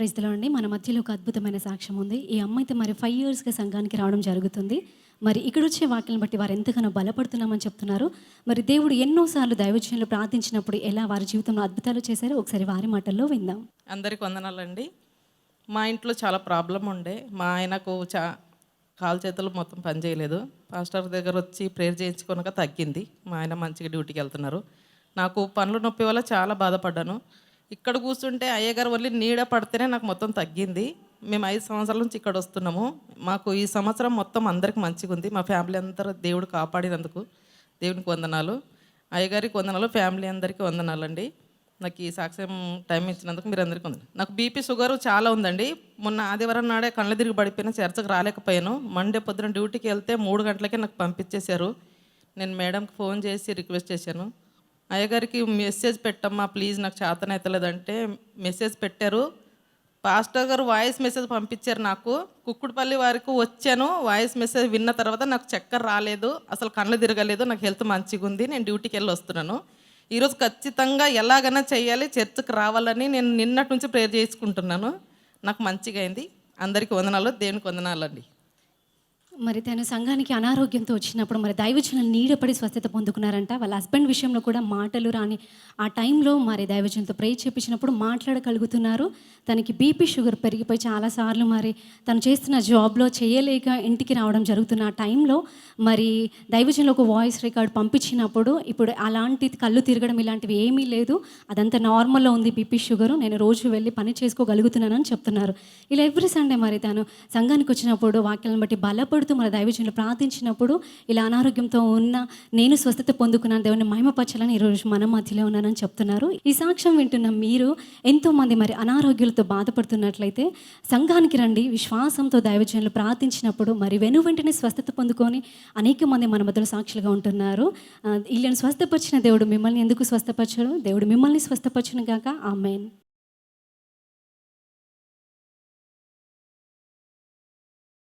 ప్రైజ్లో అండి. మన మధ్యలో ఒక అద్భుతమైన సాక్ష్యం ఉంది. ఈ అమ్మాయితో మరి ఫైవ్ ఇయర్స్గా సంఘానికి రావడం జరుగుతుంది. మరి ఇక్కడ వచ్చే వాక్యం బట్టి వారు ఎంతగానో బలపడుతున్నామని చెప్తున్నారు. మరి దేవుడు ఎన్నోసార్లు దైవజనులు ప్రార్థించినప్పుడు ఎలా వారి జీవితంలో అద్భుతాలు చేశారో ఒకసారి వారి మాటల్లో విందాం. అందరికి వందనాలండి. మా ఇంట్లో చాలా ప్రాబ్లం ఉండే. మా ఆయనకు చా కాలు చేతులు మొత్తం పని చేయలేదు. పాస్టర్ దగ్గర వచ్చి ప్రేయర్ చేయించుకొనక తగ్గింది. మా ఆయన మంచిగా డ్యూటీకి వెళ్తున్నారు. నాకు పనులు నొప్పి వల్ల చాలా బాధపడ్డాను. ఇక్కడ కూర్చుంటే అయ్యగారు వల్లి నీడ పడితేనే నాకు మొత్తం తగ్గింది. మేము ఐదు సంవత్సరాల నుంచి ఇక్కడ వస్తున్నాము. మాకు ఈ సంవత్సరం మొత్తం అందరికి మంచిగా ఉంది. మా ఫ్యామిలీ అందరూ దేవుడు కాపాడినందుకు దేవునికి వందనాలు. అయ్యగారికి వందనాలు ఫ్యామిలీ అందరికీ వందనాలండి నాకు ఈ సాక్ష్యం టైం ఇచ్చినందుకు మీరు అందరికీ ఉంది నాకు బీపీ షుగర్ చాలా ఉందండి. మొన్న ఆదివారం నాడే కళ్ళ తిరిగి పడిపోయిన చర్చకు రాలేకపోయాను. మండే పొద్దున డ్యూటీకి వెళ్తే మూడు గంటలకే నాకు పంపించేశారు. నేను మేడంకి ఫోన్ చేసి రిక్వెస్ట్ చేశాను. అయ్యగారికి మెసేజ్ పెట్టమ్మా ప్లీజ్ నాకు చేతనైతలేదంటే మెసేజ్ పెట్టారు. పాస్టర్ గారు వాయిస్ మెసేజ్ పంపించారు నాకు. కుక్కుడుపల్లి వారికి వచ్చాను. వాయిస్ మెసేజ్ విన్న తర్వాత నాకు చక్కెర రాలేదు. అసలు కళ్ళు తిరగలేదు. నాకు హెల్త్ మంచిగా ఉంది నేను డ్యూటీకి వెళ్ళి వస్తున్నాను. ఈరోజు ఖచ్చితంగా ఎలాగైనా చేయాలి. చర్చకు రావాలని నేను నిన్నటి నుంచి ప్రేయర్ చేసుకుంటున్నాను. నాకు మంచిగా అయింది. అందరికీ వందనాలు. దేవునికి వందనాలండి. మరి తను సంఘానికి అనారోగ్యంతో వచ్చినప్పుడు మరి దైవజనులు నీడపడి స్వస్థత పొందుకున్నారంట. వాళ్ళ హస్బెండ్ విషయంలో కూడా మాటలు రాని ఆ టైంలో మరి దైవజనులతో ప్రే చేపించినప్పుడు మాట్లాడగలుగుతున్నారు. తనకి బీపీ షుగర్ పెరిగిపోయి చాలాసార్లు మరి తను చేస్తున్న జాబ్లో చేయలేక ఇంటికి రావడం జరుగుతున్న ఆ టైంలో మరి దైవజనులు ఒక వాయిస్ రికార్డ్ పంపించినప్పుడు ఇప్పుడు అలాంటి కళ్ళు తిరగడం ఇలాంటివి ఏమీ లేదు. అదంతా నార్మల్లో ఉంది బీపీ షుగర్ నేను రోజు వెళ్ళి పని చేసుకోగలుగుతున్నానని చెప్తున్నారు. ఇలా ఎవ్రీ సండే మరి తను సంఘానికి వచ్చినప్పుడు వాక్యాలను బట్టి బలపడుతూ మన దైవజనులు ప్రార్థించినప్పుడు ఇలా అనారోగ్యంతో ఉన్న నేను స్వస్థత పొందుకున్నాను దేవుని మహిమపరచాలని ఈరోజు మన మధ్యలో ఉన్నానని చెప్తున్నారు. ఈ సాక్ష్యం వింటున్న మీరు ఎంతోమంది మరి అనారోగ్యాలతో బాధపడుతున్నట్లయితే సంఘానికి రండి విశ్వాసంతో దైవజనులు ప్రార్థించినప్పుడు మరి వెను వెంటనే స్వస్థత పొందుకొని అనేక మంది మన మధ్యలో సాక్షులుగా ఉంటున్నారు. ఆ, వీళ్ళని స్వస్థపరిచిన దేవుడు మిమ్మల్ని ఎందుకు స్వస్థపరచడు? దేవుడు మిమ్మల్ని స్వస్థపరచను గాక. ఆమెన్.